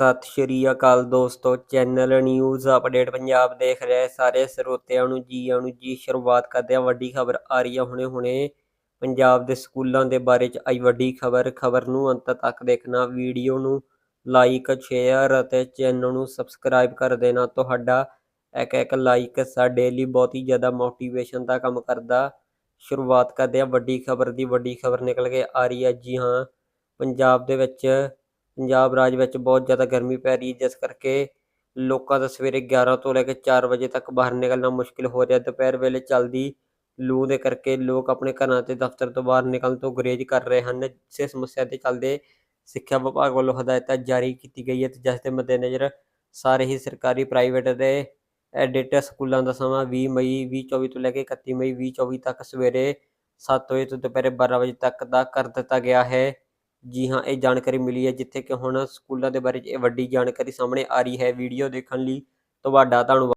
ਸਤਿ ਸ਼੍ਰੀ ਅਕਾਲ ਦੋਸਤੋ, channel news update Punjab ਦੇਖ ਰਹੇ ਸਾਰੇ ਸਰੋਤਿਆਂ ਨੂੰ ਜੀ ਆਇਆਂ ਜੀ। ਸ਼ੁਰੂਆਤ ਕਰਦੇ ਹਾਂ, ਵੱਡੀ ਖਬਰ ਆ ਰਹੀ ਹੈ ਹੁਣੇ ਹੁਣੇ। ਪੰਜਾਬ ਦੇ ਸਕੂਲਾਂ ਦੇ ਬਾਰੇ ਚ ਆਈ ਵੱਡੀ ਖਬਰ। ਖਬਰ ਨੂੰ ਅੰਤ ਤੱਕ ਦੇਖਣਾ, ਵੀਡੀਓ ਨੂੰ ਲਾਈਕ, ਸ਼ੇਅਰ ਅਤੇ ਚੈਨਲ ਨੂੰ ਸਬਸਕ੍ਰਾਈਬ ਕਰ ਦੇਣਾ। ਤੁਹਾਡਾ ਇੱਕ ਇੱਕ ਲਾਈਕ ਸਾਡੇ ਲਈ ਬਹੁਤ ਹੀ ਜ਼ਿਆਦਾ ਮੋਟੀਵੇਸ਼ਨ ਦਾ ਕੰਮ ਕਰਦਾ। ਸ਼ੁਰੂਆਤ ਕਰਦੇ ਹਾਂ, ਵੱਡੀ ਖਬਰ ਦੀ। ਵੱਡੀ ਖਬਰ ਨਿਕਲ ਕੇ ਆ ਰਹੀ ਹੈ, ਜੀ ਹਾਂ, ਪੰਜਾਬ ਦੇ ਵਿੱਚ ਪੰਜਾਬ ਰਾਜ ਵਿੱਚ ਬਹੁਤ ਜ਼ਿਆਦਾ ਗਰਮੀ ਪੈ ਰਹੀ ਹੈ, ਜਿਸ ਕਰਕੇ ਲੋਕਾਂ ਦਾ ਸਵੇਰੇ 11 ਤੋਂ ਲੈ ਕੇ 4 ਵਜੇ ਤੱਕ ਬਾਹਰ ਨਿਕਲਣਾ ਮੁਸ਼ਕਿਲ ਹੋ ਰਿਹਾ ਦੁਪਹਿਰ ਵੇਲੇ ਚੱਲਦੀ ਲੂ ਦੇ ਕਰਕੇ ਲੋਕ ਆਪਣੇ ਘਰਾਂ ਤੇ ਦਫ਼ਤਰ ਤੋਂ ਬਾਹਰ ਨਿਕਲਣ ਤੋਂ ਗੁਰੇਜ਼ ਕਰ ਰਹੇ ਹਨ। ਇਸੇ ਸਮੱਸਿਆ ਦੇ ਚੱਲਦੇ ਸਿੱਖਿਆ ਵਿਭਾਗ ਵੱਲੋਂ ਹਦਾਇਤਾਂ ਜਾਰੀ ਕੀਤੀ ਗਈ ਹੈ ਤੇ ਜਿਸ ਦੇ ਮੱਦੇਨਜ਼ਰ ਸਾਰੇ ਹੀ ਸਰਕਾਰੀ ਪ੍ਰਾਈਵੇਟ ਅਤੇ ਐਡਿਟ ਸਕੂਲਾਂ ਦਾ ਸਮਾਂ 20 ਮਈ 2024 ਤੋਂ ਲੈ ਕੇ 31 ਮਈ 2024 ਤੱਕ ਸਵੇਰੇ 7 ਵਜੇ ਤੋਂ ਦੁਪਹਿਰੇ 12 ਵਜੇ ਤੱਕ ਦਾ ਕਰ ਦਿੱਤਾ ਗਿਆ ਹੈ। ਜੀ ਹਾਂ, ਇਹ ਜਾਣਕਾਰੀ ਮਿਲੀ ਹੈ ਜਿੱਥੇ ਕਿ ਹੁਣ ਸਕੂਲਾਂ ਦੇ ਬਾਰੇ 'ਚ ਇਹ ਵੱਡੀ ਜਾਣਕਾਰੀ ਸਾਹਮਣੇ ਆ ਰਹੀ ਹੈ। ਵੀਡੀਓ ਦੇਖਣ ਲਈ ਤੁਹਾਡਾ ਧੰਨਵਾਦ।